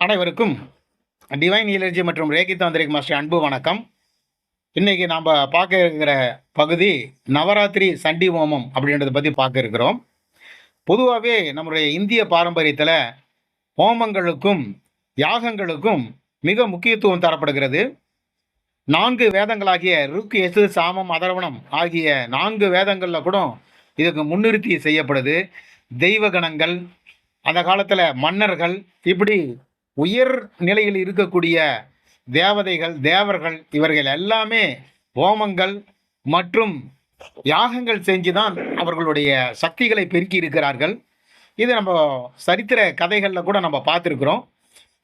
அனைவருக்கும் டிவைன் இலர்ஜி மற்றும் Reiki tantric master அன்பு வணக்கம். இன்னைக்கு நாம் பார்க்க இருக்கிற பகுதி நவராத்திரி சண்டி ஹோமம் அப்படின்றத பற்றி பார்க்க இருக்கிறோம். பொதுவாகவே நம்முடைய இந்திய பாரம்பரியத்தில் ஹோமங்களுக்கும் யாகங்களுக்கும் மிக முக்கியத்துவம் தரப்படுகிறது. நான்கு வேதங்களாகிய ருக் எசு சாமம் அதரவணம் ஆகிய நான்கு வேதங்களில் கூட இதுக்கு முன்னிறுத்தி செய்யப்படுது. தெய்வ கணங்கள் அந்த காலத்தில் மன்னர்கள் இப்படி உயர் நிலையில் இருக்கக்கூடிய தேவதைகள் தேவர்கள் இவர்கள் எல்லாமே ஹோமங்கள் மற்றும் யாகங்கள் செஞ்சு தான் அவர்களுடைய சக்திகளை பெருக்கி இருக்கிறார்கள். இது நம்ம சரித்திர கதைகளில் கூட நம்ம பார்த்துருக்குறோம்.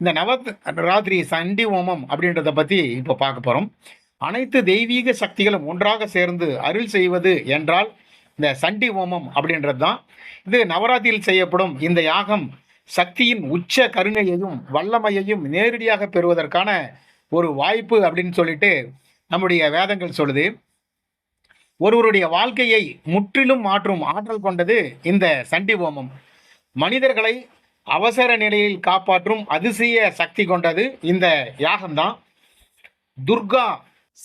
இந்த நவத் ராத்திரி சண்டி ஹோமம் அப்படின்றத பற்றி இப்போ பார்க்க போகிறோம் அனைத்து தெய்வீக சக்திகளும் ஒன்றாக சேர்ந்து அருள் செய்வது என்றால் இந்த சண்டி ஹோமம் அப்படின்றது தான் இது நவராத்திரியில் செய்யப்படும் இந்த யாகம் சக்தியின் உச்ச கருணையையும் வல்லமையையும் நேரடியாக பெறுவதற்கான ஒரு வாய்ப்பு அப்படின்னு சொல்லிட்டு நம்முடைய வேதங்கள் சொல்லுது. ஒருவருடைய வாழ்க்கையை முற்றிலும் மாற்றும் ஆற்றல் கொண்டது இந்த சண்டி ஹோமம். மனிதர்களை அவசர நிலையில் காப்பாற்றும் அதிசய சக்தி கொண்டது இந்த யாகம்தான். துர்கா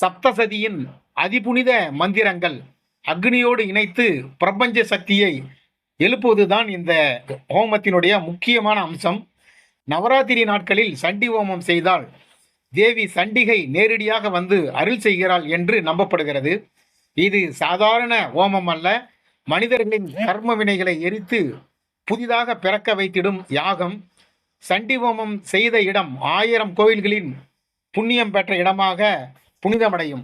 சப்தசதியின் அதிபுனித மந்திரங்கள் அக்னியோடு இணைத்து பிரபஞ்ச சக்தியை எழுப்புவதுதான் இந்த ஹோமத்தினுடைய முக்கியமான அம்சம். நவராத்திரி நாட்களில் சண்டி ஹோமம் செய்தால் தேவி சண்டிகை நேரடியாக வந்து அருள் செய்கிறாள் என்று நம்பப்படுகிறது. இது சாதாரண ஹோமம் அல்ல. மனிதர்களின் கர்ம வினைகளை எரித்து புதிதாக பிறக்க வைத்திடும் யாகம். சண்டி ஹோமம் செய்த இடம் ஆயிரம் கோயில்களின் புண்ணியம் பெற்ற இடமாக புனிதமடையும்.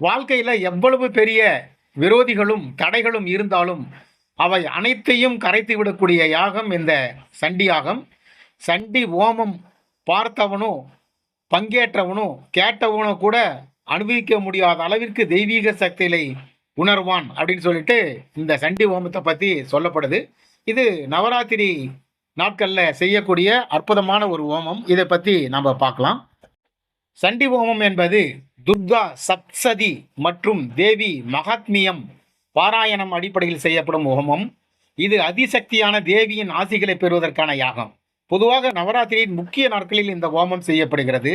வாழ்க்கையில் எவ்வளவு பெரிய விரோதிகளும் தடைகளும் இருந்தாலும் அவை அனைத்தையும் கரைத்து விடக்கூடிய யாகம் இந்த சண்டி யாகம். சண்டி ஓமம் பார்த்தவனோ பங்கேற்றவனோ கேட்டவனோ கூட அனுபவிக்க முடியாத அளவிற்கு தெய்வீக சக்திகளை உணர்வான் அப்படின்னு சொல்லிட்டு இந்த சண்டி ஓமத்தை பற்றி சொல்லப்படுது. இது நவராத்திரி நாட்களில் செய்யக்கூடிய அற்புதமான ஒரு ஹோமம் இதை பற்றி நம்ம பார்க்கலாம். சண்டி ஓமம் என்பது துர்கா சப்சதி மற்றும் தேவி மகாத்மியம் பாராயணம் அடிப்படையில் செய்யப்படும் ஹோமம். இது அதிசக்தியான தேவியின் ஆசிகளை பெறுவதற்கான யாகம். பொதுவாக நவராத்திரியின் முக்கிய நாட்களில் இந்த ஹோமம் செய்யப்படுகிறது.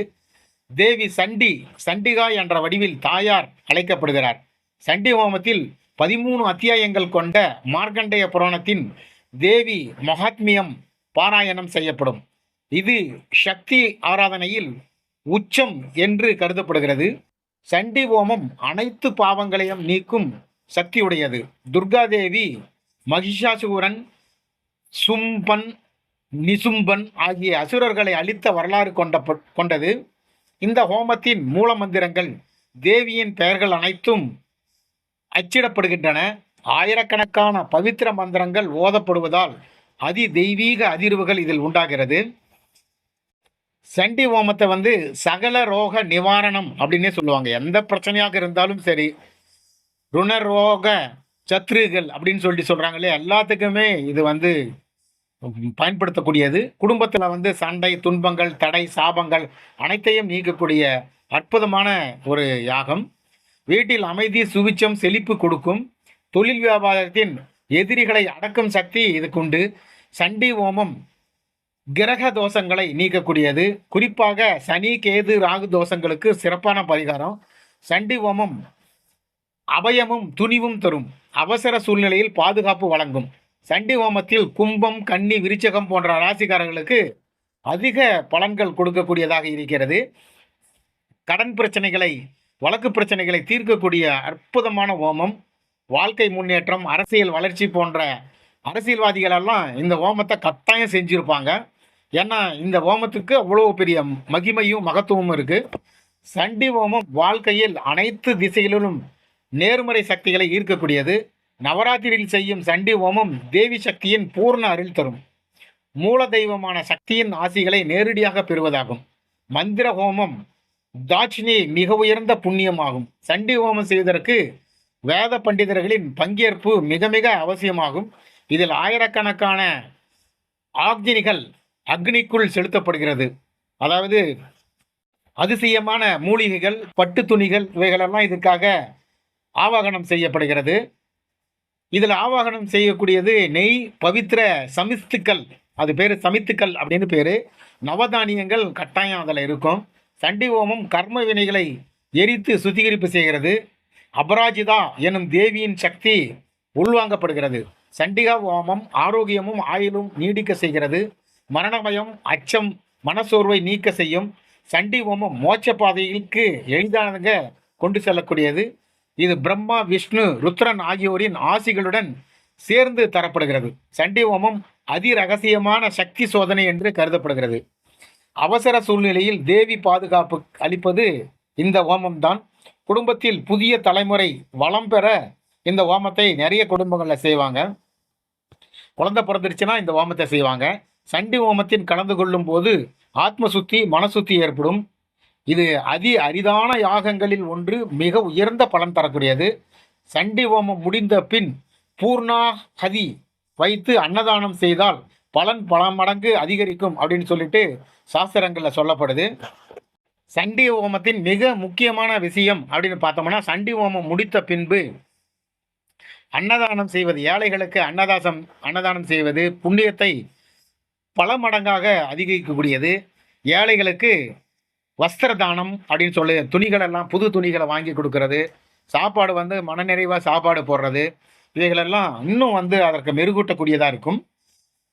தேவி சண்டி சண்டிகா என்ற வடிவில் தாயார் அழைக்கப்படுகிறார். சண்டி ஹோமத்தில் பதிமூணு அத்தியாயங்கள் கொண்ட மார்க்கண்டேய புராணத்தின் தேவி மகாத்மியம் பாராயணம் செய்யப்படும். இது சக்தி ஆராதனையில் உச்சம் என்று கருதப்படுகிறது. சண்டி ஹோமம் அனைத்து பாவங்களையும் நீக்கும் சக்தியுடையது. துர்காதேவி மகிஷாசுரன் சும்பன் நிசும்பன் ஆகிய அசுரர்களை அளித்த வரலாறு கொண்ட கொண்டது. இந்த ஹோமத்தின் மூல மந்திரங்கள் தேவியின் பெயர்கள் அனைத்தும் அச்சிடப்படுகின்றன. ஆயிரக்கணக்கான பவித்திர மந்திரங்கள் ஓதப்படுவதால் அதி தெய்வீக அதிர்வுகள் இதில் உண்டாகிறது. சண்டி ஹோமத்தை வந்து சகல ரோக நிவாரணம் அப்படின்னே சொல்லுவாங்க. எந்த பிரச்சனையாக இருந்தாலும் சரி ருணரோக சத்ருகள் அப்படின்னு சொல்லி சொல்கிறாங்களே எல்லாத்துக்குமே இது வந்து பயன்படுத்தக்கூடியது. குடும்பத்தில் வந்து சண்டை துன்பங்கள் தடை சாபங்கள் அனைத்தையும் நீக்கக்கூடிய அற்புதமான ஒரு யாகம். வீட்டில் அமைதி சுவிச்சம் செழிப்பு கொடுக்கும். தொழில் வியாபாரத்தின் எதிரிகளை அடக்கும் சக்தி இதுக்குண்டு சண்டி ஓமம் கிரக தோஷங்களை நீக்கக்கூடியது. குறிப்பாக சனி கேது ராகு தோஷங்களுக்கு சிறப்பான பரிகாரம். சண்டி ஓமம் அபயமும் துணிவும் தரும். அவசர சூழ்நிலையில் பாதுகாப்பு வழங்கும். சண்டி ஹோமத்தில் கும்பம் கன்னி விருச்சகம் போன்ற ராசிக்காரர்களுக்கு அதிக பலன்கள் கொடுக்கக்கூடியதாக இருக்கிறது. கடன் பிரச்சனைகளை வழக்கு பிரச்சனைகளை தீர்க்கக்கூடிய அற்புதமான ஹோமம். வாழ்க்கை முன்னேற்றம் அரசியல் வளர்ச்சி போன்ற அரசியல்வாதிகளெல்லாம் இந்த ஹோமத்தை கட்டாயம் செஞ்சுருப்பாங்க. ஏன்னா இந்த ஹோமத்துக்கு அவ்வளோ பெரிய மகிமையும் மகத்துவமும் இருக்குது சண்டி ஹோமம் வாழ்க்கையில் அனைத்து திசைகளிலும் நேர்மறை சக்திகளை ஈர்க்கக்கூடியது. நவராத்திரியில் செய்யும் சண்டி ஹோமம் தேவி சக்தியின் பூர்ண அருள் தரும். மூல தெய்வமான சக்தியின் ஆசிகளை நேரடியாக பெறுவதாகும். மந்திர ஹோமம் தாட்சினி மிக உயர்ந்த புண்ணியமாகும். சண்டி ஹோமம் செய்வதற்கு வேத பண்டிதர்களின் பங்கேற்பு மிக மிக அவசியமாகும். இதில் ஆயிரக்கணக்கான ஆக்ஜினிகள் அக்னிக்குள் செலுத்தப்படுகிறது. அதாவது அதிசயமான மூலிகைகள் பட்டு துணிகள் இவைகளெல்லாம் இதற்காக ஆவாகனம் செய்யப்படுகிறது. இதில் ஆவாகனம் செய்யக்கூடியது நெய் பவித்திர சமிஸ்துக்கள் அது பேர் சமித்துக்கள் அப்படின்னு பேர். நவதானியங்கள் கட்டாயம் அதில் இருக்கும். சண்டி ஹோமம் கர்ம வினைகளை எரித்து சுத்திகரிப்பு செய்கிறது. அபராஜிதா எனும் தேவியின் சக்தி உள்வாங்கப்படுகிறது. சண்டிகா ஹோமம் ஆரோக்கியமும் ஆயுளும் நீடிக்க செய்கிறது. மரணமயம் அச்சம் மனசோர்வை நீக்க செய்யும். சண்டி ஹோமம் மோட்ச பாதைகளுக்கு எளிதானதுங்க கொண்டு செல்லக்கூடியது. இது பிரம்மா விஷ்ணு ருத்ரன் ஆகியோரின் ஆசிகளுடன் சேர்ந்து தரப்படுகிறது. சண்டி ஹோமம் அதிரகசியமான சக்தி சோதனை என்று கருதப்படுகிறது. அவசர சூழ்நிலையில் தேவி பாதுகாப்பு அளிப்பது இந்த ஹோமம்தான் குடும்பத்தில் புதிய தலைமுறை வளம் பெற இந்த ஹோமத்தை நிறைய குடும்பங்களில் செய்வாங்க. குழந்தை பிறந்துருச்சுன்னா இந்த ஹோமத்தை செய்வாங்க. சண்டி ஹோமத்தின் கலந்து கொள்ளும் போது ஆத்ம சுத்தி மனசுத்தி ஏற்படும். இது அதி அரிதான யாகங்களில் ஒன்று மிக உயர்ந்த பலன் தரக்கூடியது. சண்டி ஹோமம் முடிந்த பின் பூர்ணாஹதி வைத்து அன்னதானம் செய்தால் பலன் பல மடங்கு அதிகரிக்கும் அப்படின்னு சொல்லிட்டு சாஸ்திரங்களில் சொல்லப்படுது. சண்டி ஹோமத்தின் மிக முக்கியமான விஷயம் அப்படின்னு பார்த்தோம்னா சண்டி ஹோமம் முடித்த பின்பு அன்னதானம் செய்வது ஏழைகளுக்கு அன்னதாசம் அன்னதானம் செய்வது புண்ணியத்தை பல மடங்காக அதிகரிக்கக்கூடியது. ஏழைகளுக்கு வஸ்திர தானம் அப்படின்னு சொல்லி துணிகள் எல்லாம் புது துணிகளை வாங்கி கொடுக்கறது. சாப்பாடு வந்து மனநிறைவாக சாப்பாடு போடுறது. இவைகளெல்லாம் இன்னும் வந்து அதற்கு மெருகூட்டக்கூடியதாக இருக்கும்.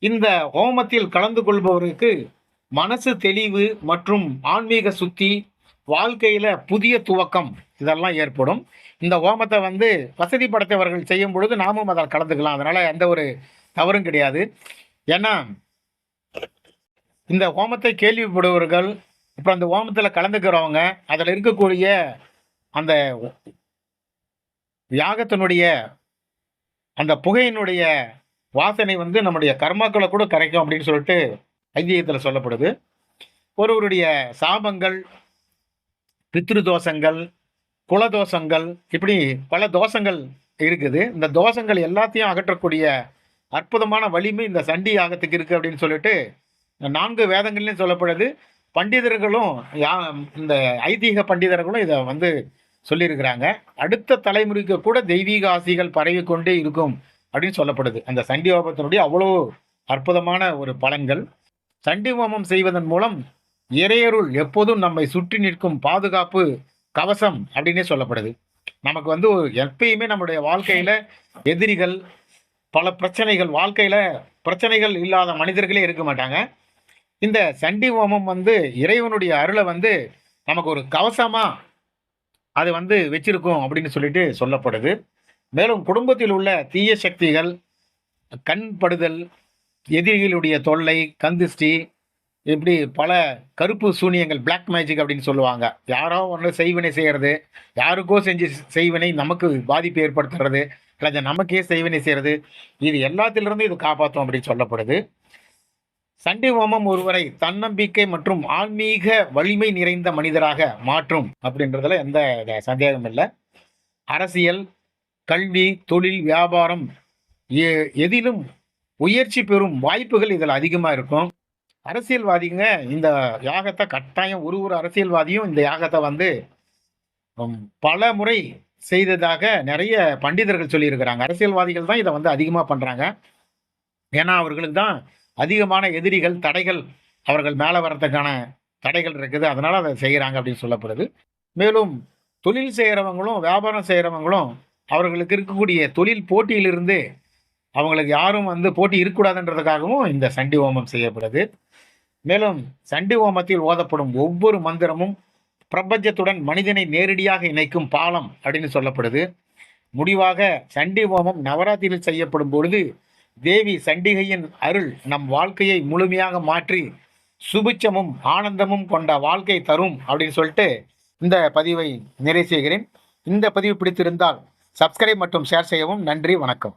இந்த ஹோமத்தில் கலந்து கொள்பவருக்கு மனசு தெளிவு மற்றும் ஆன்மீக சுத்தி வாழ்க்கையில் புதிய துவக்கம் இதெல்லாம் ஏற்படும். இந்த ஹோமத்தை வந்து வசதி படைத்தவர்கள் செய்யும் பொழுது நாமும் அதில் கலந்துக்கலாம். அதனால் எந்த ஒரு தவறும் கிடையாது. ஏன்னா இந்த ஹோமத்தை கேள்விப்படுபவர்கள் இப்போ அந்த ஓமத்தில் கலந்துக்கிறவங்க அதில் இருக்கக்கூடிய அந்த யாகத்தினுடைய அந்த புகையினுடைய வாசனை வந்து நம்முடைய கர்மாக்களை கூட கரைக்கும் அப்படின்னு சொல்லிட்டு ஐதீகத்தில் சொல்லப்படுது. ஒருவருடைய சாபங்கள் பித்ரு தோஷங்கள் குலதோஷங்கள் இப்படி பல தோஷங்கள் இருக்குது. இந்த தோஷங்கள் எல்லாத்தையும் அகற்றக்கூடிய அற்புதமான வலிமை இந்த சண்டி யாகத்துக்கு இருக்குது அப்படின்னு சொல்லிட்டு நான்கு வேதங்கள்லையும் சொல்லப்படுது. பண்டிதர்களும் யா இந்த ஐதீக பண்டிதர்களும் இதை வந்து சொல்லியிருக்கிறாங்க. அடுத்த தலைமுறைக்கு கூட தெய்வீக ஆசிகள் பரவி கொண்டே இருக்கும் அப்படின்னு சொல்லப்படுது. அந்த சண்டி ஹோமத்தினுடைய அவ்வளோ அற்புதமான ஒரு பலன்கள். சண்டி ஹோமம் செய்வதன் மூலம் இறையருள் எப்போதும் நம்மை சுற்றி நிற்கும் பாதுகாப்பு கவசம் அப்படின்னே சொல்லப்படுது. நமக்கு வந்து எப்பயுமே நம்முடைய வாழ்க்கையில் எதிரிகள் பல பிரச்சனைகள் வாழ்க்கையில் பிரச்சனைகள் இல்லாத மனிதர்களே இருக்க மாட்டாங்க. இந்த சண்டி ஹோமம் வந்து இறைவனுடைய அருளை வந்து நமக்கு ஒரு கவசமாக அது வந்து வச்சிருக்கும் அப்படின்னு சொல்லிட்டு சொல்லப்படுது. மேலும் குடும்பத்தில் உள்ள தீய சக்திகள் கண் படுதல் எதிரிகளுடைய தொல்லை கந்திஷ்டி இப்படி பல கருப்பு சூனியங்கள் பிளாக் மேஜிக் அப்படின்னு சொல்லுவாங்க. யாரோ ஒன்று செய்வினை செய்கிறது யாருக்கோ செஞ்சு செய்வினை நமக்கு பாதிப்பு ஏற்படுத்துறது அல்லது நமக்கே செய்வினை செய்கிறது இது எல்லாத்திலிருந்து இது காப்பாற்றும் அப்படின்னு சொல்லப்படுது. சண்டி ஹோமம் ஒருவரை தன்னம்பிக்கை மற்றும் ஆன்மீக வலிமை நிறைந்த மனிதராக மாற்றும் அப்படின்றதுல எந்த சந்தேகம் இல்லை. அரசியல் கல்வி தொழில் வியாபாரம் எ- எதிலும் உயர்ச்சி பெறும் வாய்ப்புகள் இதில் அதிகமாக இருக்கும். அரசியல்வாதிங்க இந்த யாகத்தை கட்டாயம் ஒரு ஒரு அரசியல்வாதியும் இந்த யாகத்தை வந்து பல முறை செய்ததாக நிறைய பண்டிதர்கள் சொல்லியிருக்கிறாங்க. அரசியல்வாதிகள் தான் இதை வந்து அதிகமாக பண்ணுறாங்க ஏன்னா அவர்களுக்கு தான் அதிகமான எதிரிகள் தடைகள் அவர்கள் மேலே வரத்துக்கான தடைகள் இருக்குது. அதனால் அதை செய்கிறாங்க அப்படின்னு சொல்லப்படுது. மேலும் தொழில் செய்கிறவங்களும் வியாபாரம் செய்கிறவங்களும் அவர்களுக்கு இருக்கக்கூடிய தொழில் போட்டியிலிருந்து அவங்களுக்கு யாரும் வந்து போட்டி இருக்கக்கூடாதுன்றதுக்காகவும் இந்த சண்டி ஹோமம் செய்யப்படுது. மேலும் சண்டி ஹோமத்தில் ஓதப்படும் ஒவ்வொரு மந்திரமும் பிரபஞ்சத்துடன் மனிதனை நேரடியாக இணைக்கும் பாலம் அப்படின்னு சொல்லப்படுது. முடிவாக சண்டி ஹோமம் நவராத்திரியில் செய்யப்படும் பொழுது தேவி சண்டிகையின் அருள் நம் வாழ்க்கையை முழுமையாக மாற்றி சுபிச்சமும் ஆனந்தமும் கொண்ட வாழ்க்கை தரும் அப்படின்னு சொல்லிட்டு இந்த பதிவை நிறைவு செய்கிறேன். இந்த பதிவு பிடித்திருந்தால் சப்ஸ்கிரைப் மற்றும் ஷேர் செய்யவும் நன்றி வணக்கம்.